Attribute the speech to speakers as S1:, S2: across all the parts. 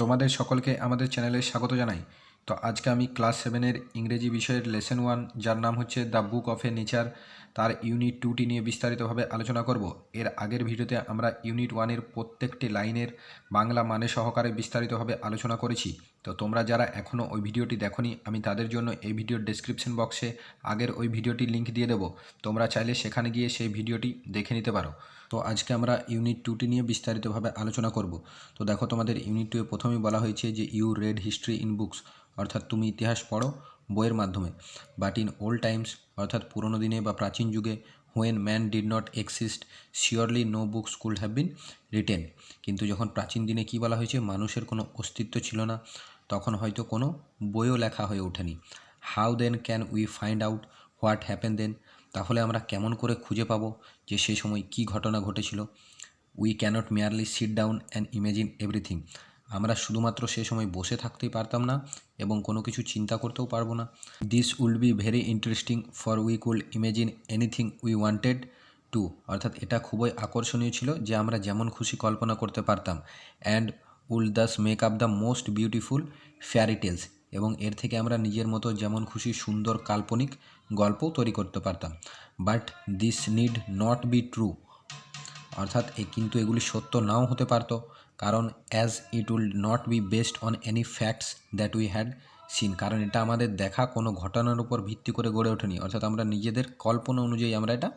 S1: তোমাদের সকলকে আমাদের চ্যানেলে স্বাগত জানাই। তো আজকে আমি ক্লাস সেভেনের ইংরেজি বিষয়ের লেসন ওয়ান, যার নাম হচ্ছে the book of a nature, তার ইউনিট টুটি নিয়ে বিস্তারিতভাবে আলোচনা করব। এর আগের ভিডিওতে আমরা ইউনিট ওয়ানের প্রত্যেকটি লাইনের বাংলা মানে সহকারে বিস্তারিতভাবে আলোচনা করেছি। তো তোমরা যারা এখনও ওই ভিডিওটি দেখোনি, আমি তাদের জন্য এই ভিডিওর ডেসক্রিপশন বক্সে আগের ওই ভিডিওটির লিঙ্ক দিয়ে দেবো। তোমরা চাইলে সেখানে গিয়ে সেই ভিডিওটি দেখে নিতে পারো। তো আজকে আমরা ইউনিট টুটি নিয়ে বিস্তারিতভাবে আলোচনা করব। তো দেখো তোমাদের ইউনিট টুয়ে প্রথমেই বলা হয়েছে যে you read history in books অর্থাৎ তুমি ইতিহাস পড়ো বইয়ের মাধ্যমে। বাট ইন ওল্ড টাইমস অর্থাৎ পুরনো দিনে বা প্রাচীন যুগে when man did not exist surely no books could have been written কিন্তু যখন প্রাচীন দিনে কি বলা হয়েছে, মানুষের কোনো অস্তিত্ব ছিল না। তখন হয়তো কোনো বইও লেখা হয়ে ওঠেনি। How then can we find out what happen then? তাহলে আমরা কেমন করে খুঁজে পাবো যে সেই সময় কী ঘটনা ঘটেছিল? We cannot merely sit down and imagine everything. আমরা শুধুমাত্র সে সময় বসে থাকতেই পারতাম না এবং কোনো কিছু চিন্তা করতেও পারব না। This will be very interesting for we could imagine anything we wanted to অর্থাৎ এটা খুবই আকর্ষণীয় ছিল যে আমরা যেমন খুশি কল্পনা করতে পারতাম। And will thus make up the most beautiful fairy tales এবং এর থেকে আমরা নিজের মতো যেমন খুশি সুন্দর কাল্পনিক গল্প তৈরি করতে পারতাম। But this need not be true অর্থাৎ এ কিন্তু এগুলি সত্য নাও হতে পারতো। কারণ as it will not be based on any facts that we had seen কারণ এটা আমাদের দেখা কোনো ঘটনার উপর ভিত্তি করে গড়ে ওঠেনি। অর্থাৎ আমরা নিজেদের কল্পনা অনুযায়ী আমরা এটা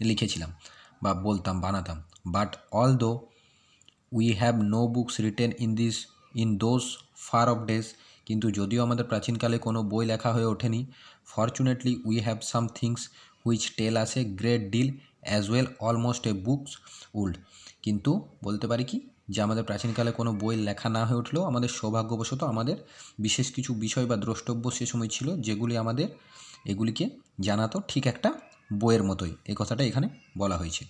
S1: লিখেছিলাম বা বলতাম, বানাতাম। But although we have no books written in this in those far off days কিন্তু যদিও আমাদের প্রাচীনকালে কোনো বই লেখা হয়ে ওঠেনি fortunately we have some things which tell a great deal as well almost a books would কিন্তু বলতে পারি কি, যে আমাদের প্রাচীনকালে কোনো বই লেখা না হয়ে উঠলেও আমাদের সৌভাগ্যবশত আমাদের বিশেষ কিছু বিষয় বা দ্রষ্টব্য সে সময় ছিল যেগুলি আমাদের, এগুলিকে জানাতো ঠিক একটা বইয়ের মতোই। এই কথাটা এখানে বলা হয়েছে।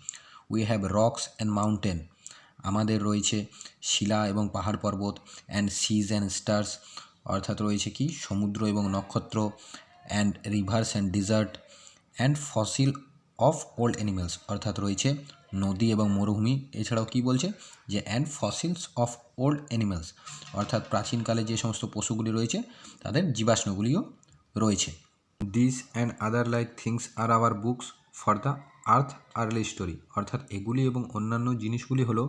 S1: We have rocks and mountain আমাদের রয়েছে শিলা এবং পাহাড় পর্বত অ্যান্ড সিজ অ্যান্ড স্টার্স অর্থাৎ রয়েছে কি? সমুদ্র এবং নক্ষত্র and rivers and desert and fossil of old animals অর্থাৎ রয়েছে নদী এবং মরুভূমি। এছাড়াও কি বলছে? যে and fossils of old animals অর্থাৎ প্রাচীনকালে যে সমস্ত পশুগুলি রয়েছে, তাদের জীবাশ্মগুলিও রয়েছে। This and other like things are our books for the earth early story অর্থাৎ এগুলি এবং অন্যান্য জিনিসগুলি হলো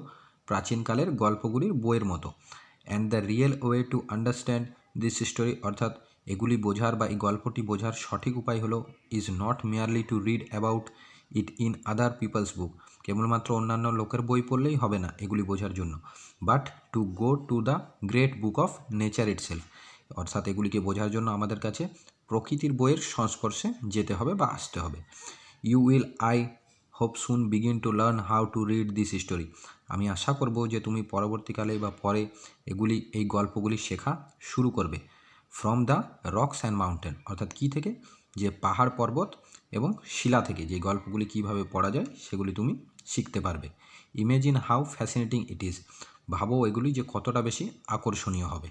S1: প্রাচীনকালের গল্পগুলির বইয়ের মতো। And the real way to understand this story অর্থাৎ এগুলি বোঝার বা এই গল্পটি বোঝার সঠিক উপায় হলো is not merely to read about it in other peoples book কেবলমাত্র অন্যান্য লোকের বই পড়লেই হবে না এগুলি বোঝার জন্য। But to go to the great book of nature itself অর্থাৎ এগুলিকে বোঝার জন্য আমাদের কাছে প্রকৃতির বইয়ের সংস্পর্শে যেতে হবে বা আসতে হবে। You will I hope soon begin to learn how to read this story আমি আশা করব যে তুমি পরবর্তীকালে বা পরে এগুলি, এই গল্পগুলি শেখা শুরু করবে। From the rocks and mountain অর্থাৎ কী থেকে? যে পাহাড় পর্বত এবং শিলা থেকে, যে গল্পগুলি কীভাবে পড়া যায় সেগুলি তুমি শিখতে পারবে। Imagine how fascinating it is ভাবো এগুলি যে কতটা বেশি আকর্ষণীয় হবে।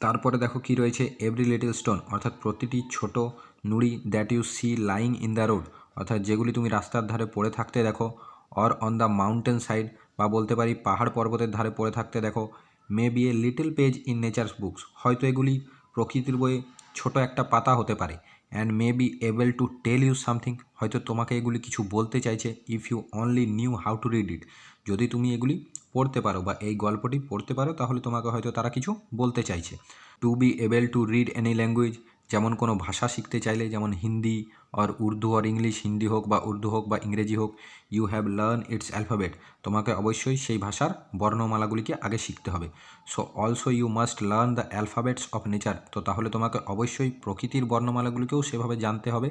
S1: তারপরে দেখো কি রয়েছে। এভরি লিটল স্টোন অর্থাৎ প্রতিটি ছোট নুড়ি that you see lying in the road অর্থাৎ যেগুলি তুমি রাস্তার ধারে পড়ে থাকতে দেখো or on the mountain side বা বলতে পারি পাহাড় পর্বতের ধারে পড়ে থাকতে দেখো may be a little page in nature's books হয়তো এগুলি প্রকৃতির বইয়ে ছোট একটা পাতা হতে পারে and may be able to tell you something হয়তো তোমাকে এগুলি কিছু বলতে চাইছে if you only knew how to read it যদি তুমি এগুলি পড়তে পারো বা এই গল্পটি পড়তে পারো, তাহলে তোমাকে হয়তো তারা কিছু বলতে চাইছে। To be able to read any language যেমন কোনো ভাষা শিখতে চাইলে, যেমন হিন্দি আর উর্দু আর ইংলিশ, হিন্দি হোক বা উর্দু হোক বা ইংরেজি হোক you have learn its alphabet তোমাকে অবশ্যই সেই ভাষার বর্ণমালাগুলিকে আগে শিখতে হবে। So also you must learn the alphabets of nature তো তাহলে তোমাকে অবশ্যই প্রকৃতির বর্ণমালাগুলিকেও সেভাবে জানতে হবে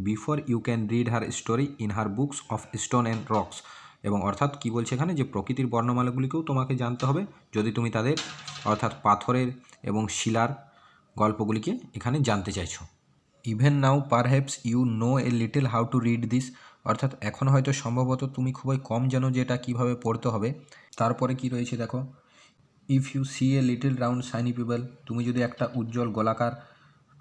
S1: before you can read her story in her books of stone and rocks এবং অর্থাৎ কি বলছে এখানে? যে প্রকৃতির বর্ণমালাগুলিকেও তোমাকে জানতে হবে। যদি তুমি তাদের, অর্থাৎ পাথরের এবং শিলার গল্পগুলিকে এখানে জানতে চাইছো। Even now perhaps you know a little how to read this অর্থাৎ এখন হয়তো সম্ভবত তুমি খুবই কম জানো যে এটা কীভাবে পড়তে হবে। তারপরে কি রয়েছে দেখো। If you see a little round shiny pebble তুমি যদি একটা উজ্জ্বল গোলাকার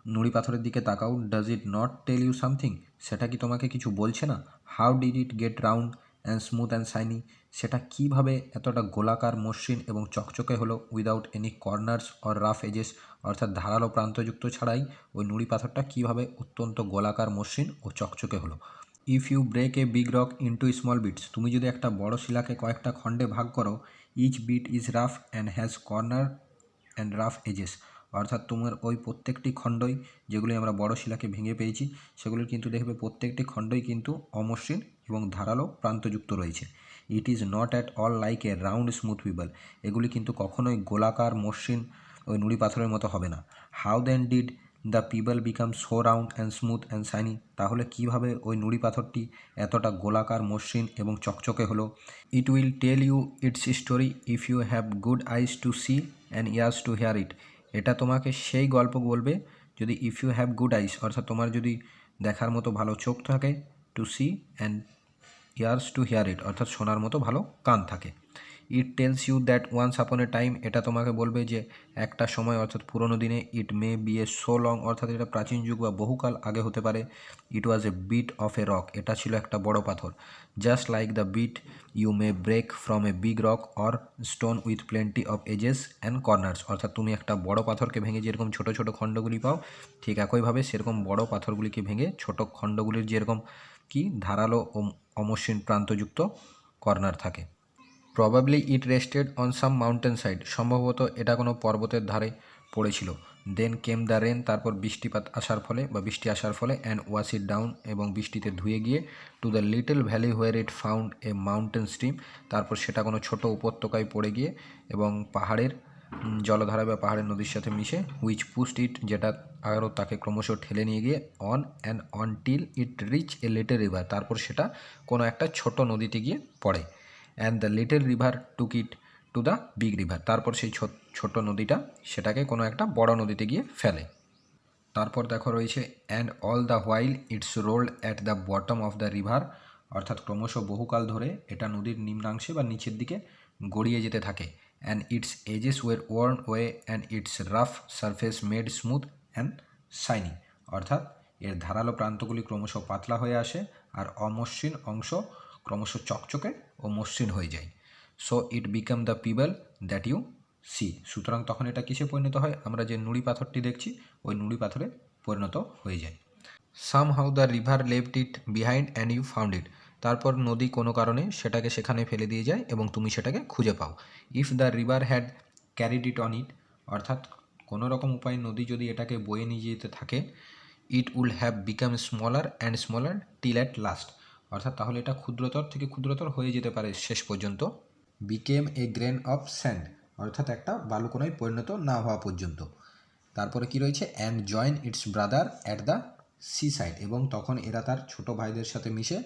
S1: নুড়ি পাথরের দিকে তাকাও does it not tell you something সেটা কি তোমাকে কিছু বলছে না? How did it get round and smooth and shiny সেটা কীভাবে এতটা গোলাকার, মসৃণ এবং চকচকে হলো without any corners or rough edges অর্থাৎ ধারালো প্রান্তযুক্ত ছাড়াই ওই নুড়ি পাথরটা কীভাবে অত্যন্ত গোলাকার, মসৃণ ও চকচকে হলো? If you break a big rock into small bits তুমি যদি একটা বড় শিলাকে কয়েকটা খণ্ডে ভাগ করো each bit is rough and has corner and rough edges অর্থাৎ তোমার ওই প্রত্যেকটি খণ্ডই যেগুলি আমরা বড় শিলাকে ভেঙে পেয়েছি, সেগুলির কিন্তু দেখবে প্রত্যেকটি খণ্ডই কিন্তু অমসৃণ এবং ধারালো প্রান্তযুক্ত রয়েছে। It is not at all like a round smooth pebble এগুলি কিন্তু কখনোই গোলাকার, মসৃণ, ওই নুড়ি পাথরের মতো হবে না। How then did the pebble become so round and smooth and shiny তাহলে কীভাবে ওই নুড়ি পাথরটি এতটা গোলাকার, মসৃণ এবং চকচকে হলো? It will tell you its story if you have good eyes to see and ears to hear it এটা তোমাকে সেই গল্প বলবে যদি if you have good eyes অর্থাৎ তোমার যদি দেখার মতো ভালো চোখ থাকে to see and ears to hear it অর্থাৎ শোনার মতো ভালো কান থাকে। It tells you that once upon a time এটা তোমাকে বলবে যে একটা সময় অর্থাৎ পুরোনো দিনে it may be a so long অর্থাৎ এটা প্রাচীন যুগ বা বহুকাল আগে হতে পারে it was a bit of a rock এটা ছিল একটা বড় পাথর। Just like the bit you may break from a big rock or stone with plenty of edges and corners অর্থাৎ তুমি একটা বড় পাথরকে ভেঙে যেরকম ছোট ছোট খণ্ডগুলি পাও, ঠিক একইভাবে সেরকম বড় পাথরগুলিকে ভেঙে ছোট খণ্ডগুলির যেরকম কি, ধারালো ও অমসৃণ প্রান্তযুক্ত কর্নার থাকে। Probably it rested on some mountain side সম্ভবত এটা কোনো পর্বতের ধারে পড়েছিল। দেন কেম দ্য রেন তারপর বৃষ্টিপাত আসার ফলে বা বৃষ্টি আসার ফলে অ্যান্ড ওয়াশ ইট ডাউন এবং বৃষ্টিতে ধুয়ে গিয়ে to the little valley where it found a mountain stream তারপর সেটা কোনো ছোট উপত্যকায় পড়ে গিয়ে এবং পাহাড়ের জলধারা বা পাহাড়ের নদীর সাথে মিশে হুইচ পুস্ট ইট যেটা আরও তাকে ক্রমশ ঠেলে নিয়ে গিয়ে on and on till it reach a little river তারপর সেটা কোনো একটা ছোট নদীতে গিয়ে পড়ে। And the little river took it to the big river তারপর সেই ছোট নদীটা সেটাকে কোনো একটা বড় নদীতে গিয়ে ফেলে। তারপর দেখো রয়েছে and all the while it's rolled at the bottom of the river অর্থাৎ ক্রমশ বহুকাল ধরে এটা নদীর নিম্নাংশে বা নিচের দিকে গড়িয়ে যেতে থাকে। And its edges were worn away and its rough surface made smooth and shiny অর্থাৎ এর ধারালো প্রান্তগুলি ক্রমশ পাতলা হয়ে আসে, আর অমসৃণ অংশ ক্রমশ চকচকে ও মসৃণ হয়ে যায়। So it become the pebble that you see সুতরাং তখন এটা কিসে পরিণত হয়? আমরা যে নুড়ি পাথরটি দেখছি, ওই নুড়ি পাথরে পরিণত হয়ে যায়। Somehow the river left it behind and you found it তারপর নদী কোনো কারণে সেটাকে সেখানে ফেলে দিয়ে যায় এবং তুমি সেটাকে খুঁজে পাও। If the river had carried it on it অর্থাৎ কোনো রকম উপায়ে নদী যদি এটাকে বয়ে নিয়ে যেতে থাকে it will have become smaller and smaller till at last অর্থাৎ তাহলে এটা ক্ষুদ্রতর থেকে ক্ষুদ্রতর হয়ে যেতে পারে শেষ পর্যন্ত। Became a grain of sand অর্থাৎ একটা বালুকোনায় পরিণত না হওয়া পর্যন্ত। তারপরে কি রয়েছে? And join its brother at the seaside এবং তখন এরা তার ছোট ভাইদের সাথে মিশে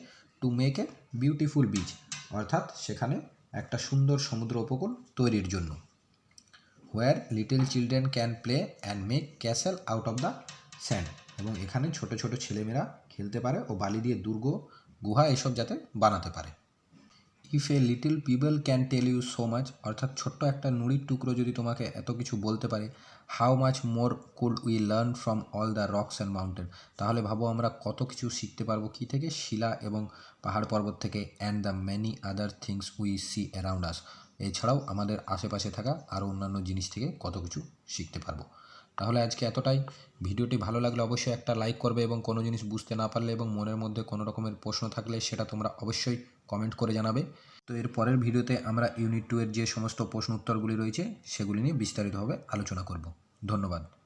S1: to make a beautiful beach অর্থাৎ সেখানে একটা সুন্দর সমুদ্র উপকূল তৈরির জন্য। Where little children can play and make castle out of the sand এবং এখানে ছোট ছোট ছেলেমেয়েরা খেলতে পারে ও বালি দিয়ে দুর্গ গুহা এসব যাতে বানাতে পারে। If a little people can tell you so much অর্থাৎ ছোট্ট একটা নুড়ির টুকরো যদি তোমাকে এত কিছু বলতে পারে how much more could we learn from all the rocks and mountain তাহলে ভাবো আমরা কত কিছু শিখতে পারব কী থেকে? শিলা এবং পাহাড় পর্বত থেকে and the many other things we see around us এছাড়াও আমাদের আশেপাশে থাকা আরও অন্যান্য জিনিস থেকে কত কিছু শিখতে পারব। তাহলে আজকে এতটাই। ভিডিওটি ভালো লাগলে অবশ্যই একটা লাইক করবে এবং কোনো জিনিস বুঝতে না পারলে এবং মনের মধ্যে কোনো রকমের প্রশ্ন থাকলে সেটা তোমরা অবশ্যই কমেন্ট করে জানাবে। তো এর পরের ভিডিওতে আমরা ইউনিট টু এর যে সমস্ত প্রশ্ন উত্তরগুলি রয়েছে, সেগুলি নিয়ে বিস্তারিতভাবে আলোচনা করব। ধন্যবাদ।